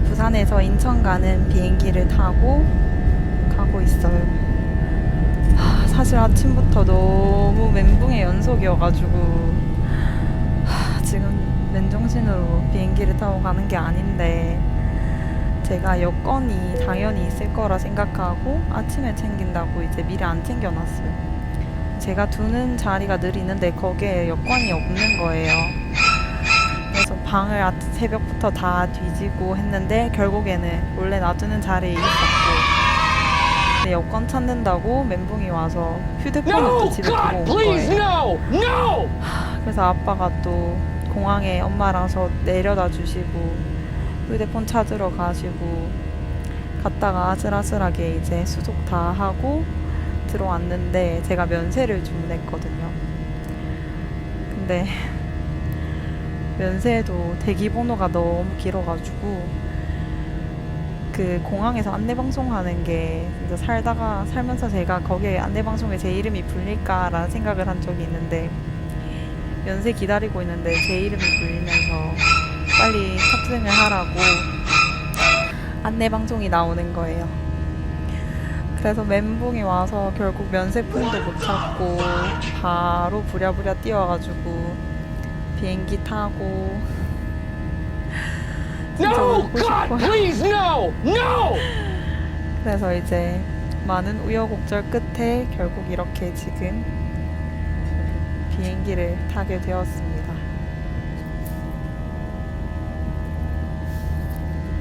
부산에서 인천 가는 비행기를 타고 가고 있어요. 하, 사실 아침부터 너무 멘붕의 연속이어가지고 하, 지금 맨정신으로 비행기를 타고 가는 게 아닌데 제가 여권이 당연히 있을 거라 생각하고 아침에 챙긴다고 이제 미리 안 챙겨놨어요. 제가 두는 자리가 늘 있는데 거기에 여권이 없는 거예요. 방을 아- 새벽부터 다 뒤지고 했는데 결국에는 원래 놔두는 자리에 있었고 근데 여권 찾는다고 멘붕이 와서 휴대폰을 또! 집에 두고 온 거예요. no! No! 그래서 아빠가 또 공항에 엄마랑 저 내려다 주시고 휴대폰 찾으러 가시고 갔다가 아슬아슬하게 이제 수속 다 하고 들어왔는데 제가 면세를 주문했거든요. 근데 면세도 대기 번호가 너무 길어가지고 그 공항에서 안내 방송하는 게 진짜 살다가 살면서 제가 거기에 안내 방송에 제 이름이 불릴까라는 생각을 한 적이 있는데 연세 기다리고 있는데 제 이름이 불리면서 빨리 탑승을 하라고 안내 방송이 나오는 거예요. 그래서 멘붕이 와서 결국 면세품도 못 찾고 바로 부랴부랴 뛰어가지고 비행기 타고 No! God, please, no! No! 그래서 이제 많은 우여곡절 끝에 결국 이렇게 지금 비행기를 타게 되었습니다.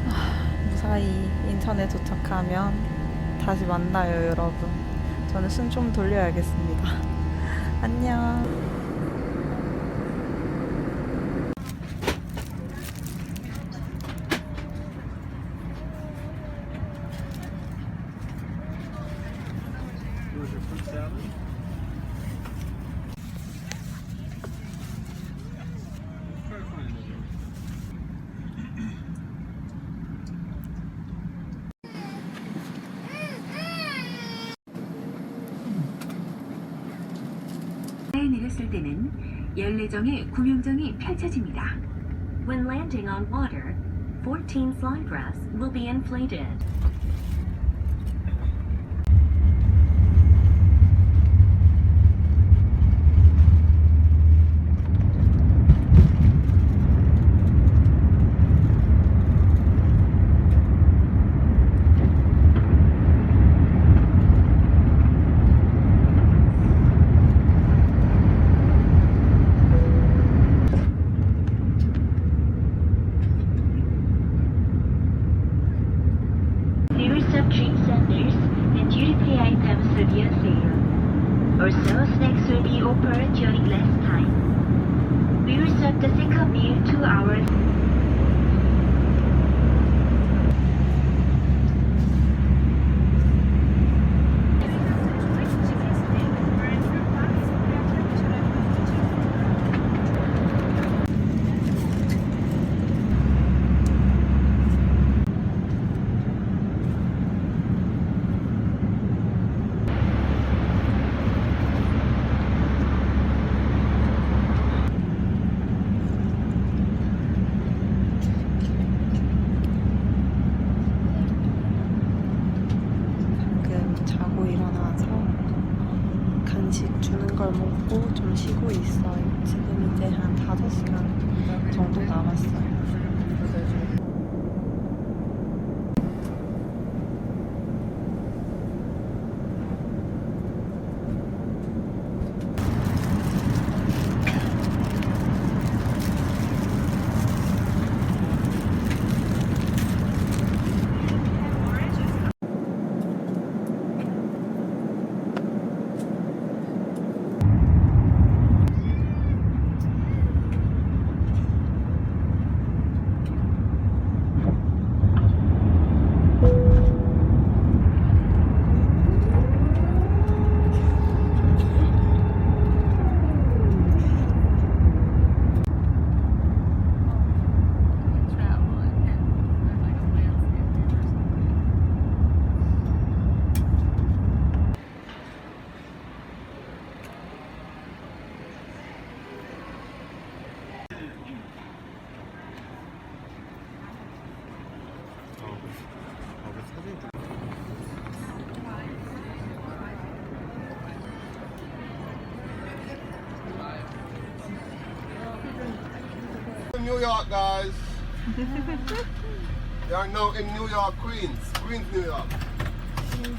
아, 무사히 인천에 도착하면 다시 만나요, 여러분. 저는 숨 좀 돌려야겠습니다. 안녕. 에 내렸을 때는 14정의 구명정이 펼쳐집니다. When landing on water, 14 flight rafts will be inflated. Also, snacks will be offered during last time. Viewers of the second meal two hours York, guys. they are now in New York, Queens. Queens, New York. New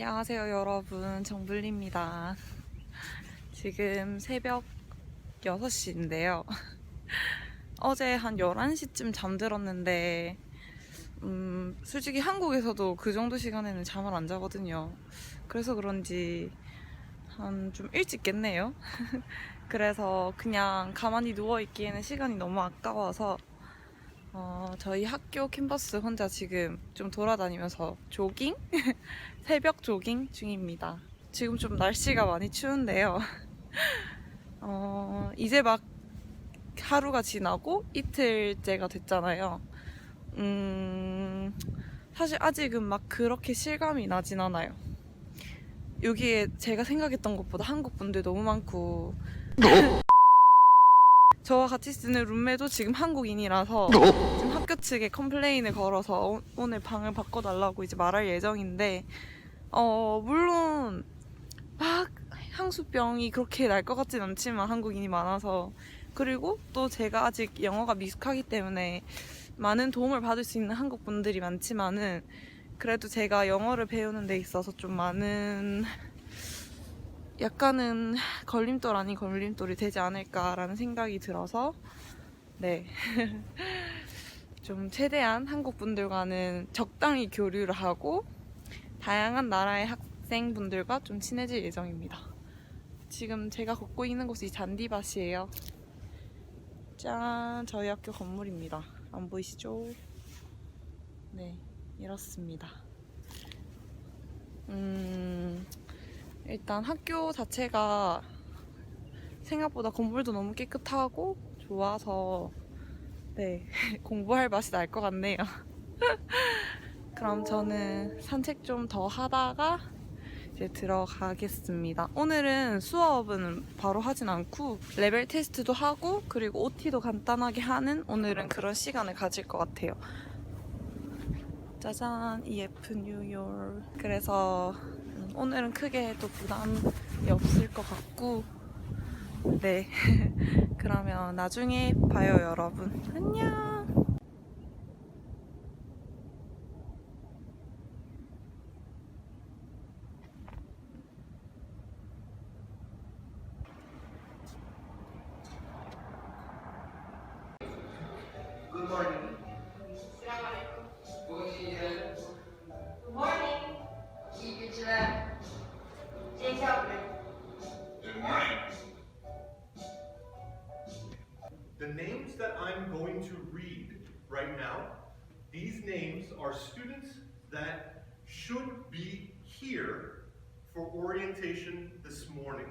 안녕하세요 여러분. 정블리입니다. 지금 새벽 6시인데요. 어제 한 11시쯤 잠들었는데 음, 솔직히 한국에서도 그 정도 시간에는 잠을 안 자거든요. 그래서 그런지 한 좀 일찍 깼네요. 그래서 그냥 가만히 누워있기에는 시간이 너무 아까워서 어, 저희 학교 캠퍼스 혼자 지금 좀 돌아다니면서 조깅? 새벽 조깅 중입니다. 지금 좀 날씨가 많이 추운데요. 어, 이제 막 하루가 지나고 이틀째가 됐잖아요. 음, 사실 아직은 막 그렇게 실감이 나진 않아요. 여기에 제가 생각했던 것보다 한국 분들 너무 많고 저와 같이 쓰는 룸메도 지금 한국인이라서 지금 학교 측에 컴플레인을 걸어서 오- 오늘 방을 바꿔달라고 이제 말할 예정인데 어 물론 막 향수병이 그렇게 날 것 같진 않지만 한국인이 많아서. 그리고 또 제가 아직 영어가 미숙하기 때문에 많은 도움을 받을 수 있는 한국 분들이 많지만은 그래도 제가 영어를 배우는 데 있어서 좀 많은 약간은 걸림돌 아닌 걸림돌이 되지 않을까라는 생각이 들어서 네. 좀 최대한 한국 분들과는 적당히 교류를 하고 다양한 나라의 학생분들과 좀 친해질 예정입니다. 지금 제가 걷고 있는 곳이 잔디밭이에요. 짠, 저희 학교 건물입니다. 안 보이시죠? 네, 이렇습니다. 음, 일단 학교 자체가 생각보다 건물도 너무 깨끗하고 좋아서 네 공부할 맛이 날 것 같네요. 그럼 저는 산책 좀 더 하다가 이제 들어가겠습니다. 오늘은 수업은 바로 하진 않고 레벨 테스트도 하고 그리고 OT도 간단하게 하는 오늘은 그런 시간을 가질 것 같아요. 짜잔 이 예쁜 뉴욕. 그래서 음, 오늘은 크게 또 부담이 없을 것 같고 네. 그러면 나중에 봐요 여러분. 안녕 going to read right now, these names are students that should be here for orientation this morning.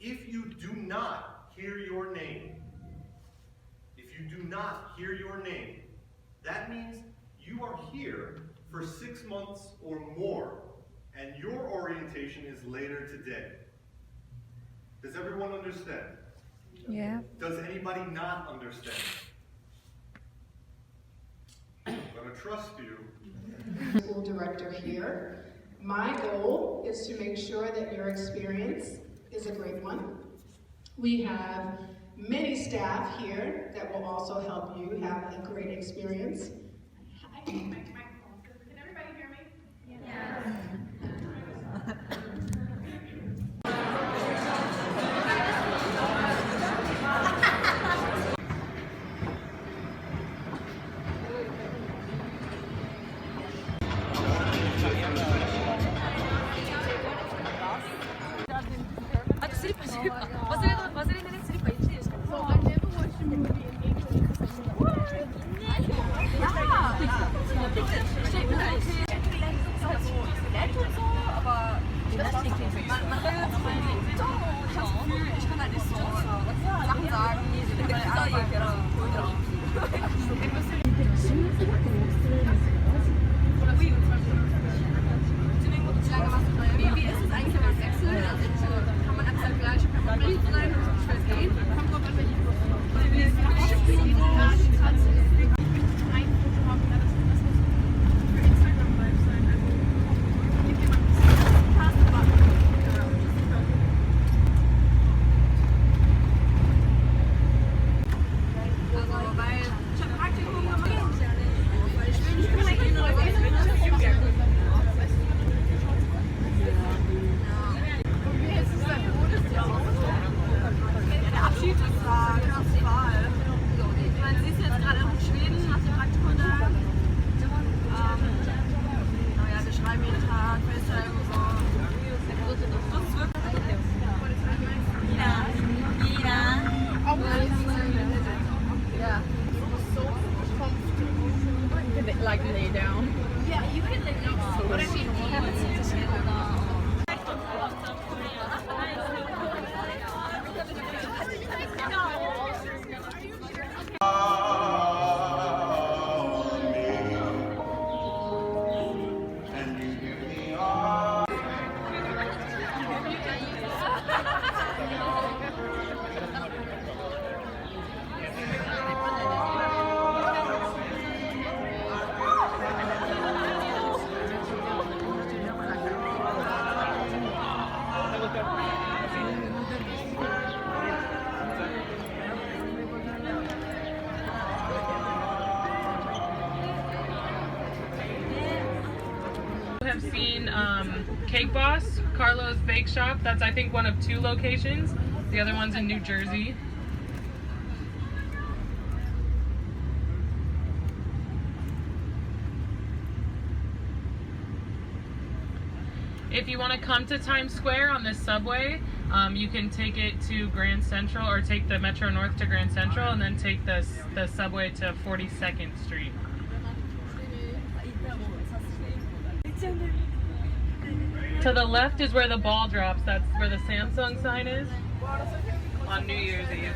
If you do not hear your name, if you do not hear your name, that means you are here for six months or more, and your orientation is later today. Does everyone understand? Yeah Does anybody not understand? I'm going to trust you school director here. My goal is to make sure that your experience is a great one. We have many staff here that will also help you have a great experience. Can Bake Shop. That's I think one of two locations. The other one's in New Jersey. If you want to come to Times Square on this subway, um, you can take it to Grand Central or take the Metro North to Grand Central and then take the, the subway to 42nd Street. To the left is where the ball drops. That's where the Samsung sign is on New Year's Eve.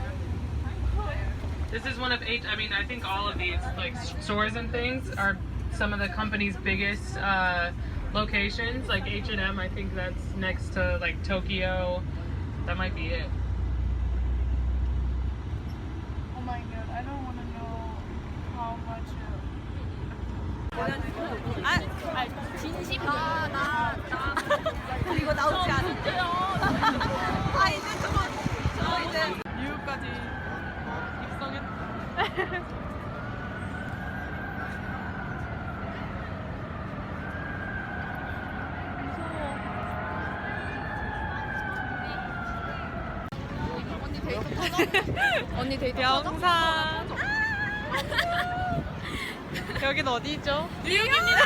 This is one of H. I mean, I think all of these like stores and things are some of the company's biggest uh, locations. Like H and M, I think that's next to like Tokyo. That might be it. 아, 진심. 아, 나, 나. 이거 나오지 않을게요. 아, 이제 저거, 저 이제. 미국까지 입성했. 언니 데이트 영상. 여긴 어디죠? 뉴욕입니다.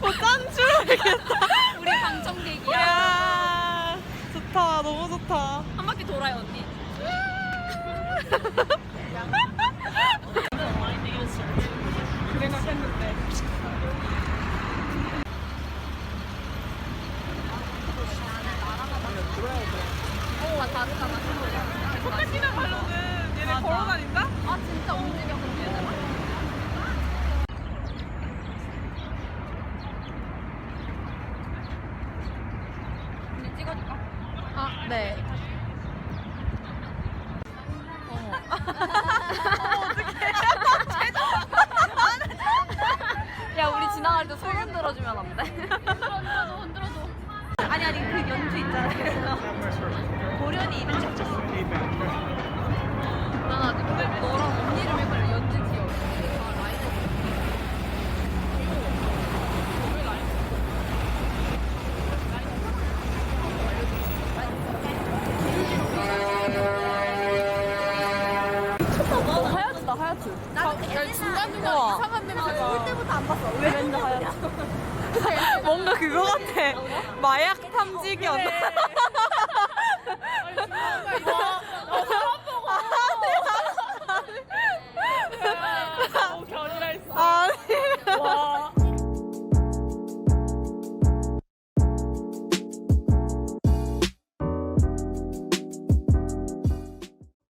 어쩐 줄 알겠다. 우리 방청객이야. 야 좋다. 너무 좋다. 한 바퀴 돌아요 언니. 그 생각했는데. 오, 다 다르다. 똑같이는 말로는 얘네 걸어다닌다? 아 진짜 움직여 야 우리 지나갈 때 소문 들어주면 안 돼? 흔들어줘 흔들어줘 아니 아니 그 연주 있잖아요 고련이 입을 쫙쫙 난 아직 너랑 나는 어, 그 야, 중간 중간 우와. 이상한 냄새 올 나. 때부터 안 봤어. 왜 맨날 하얗 뭔가 그거 같아. 마약 탐지견. 결혼할 수. 아니. 아. 와.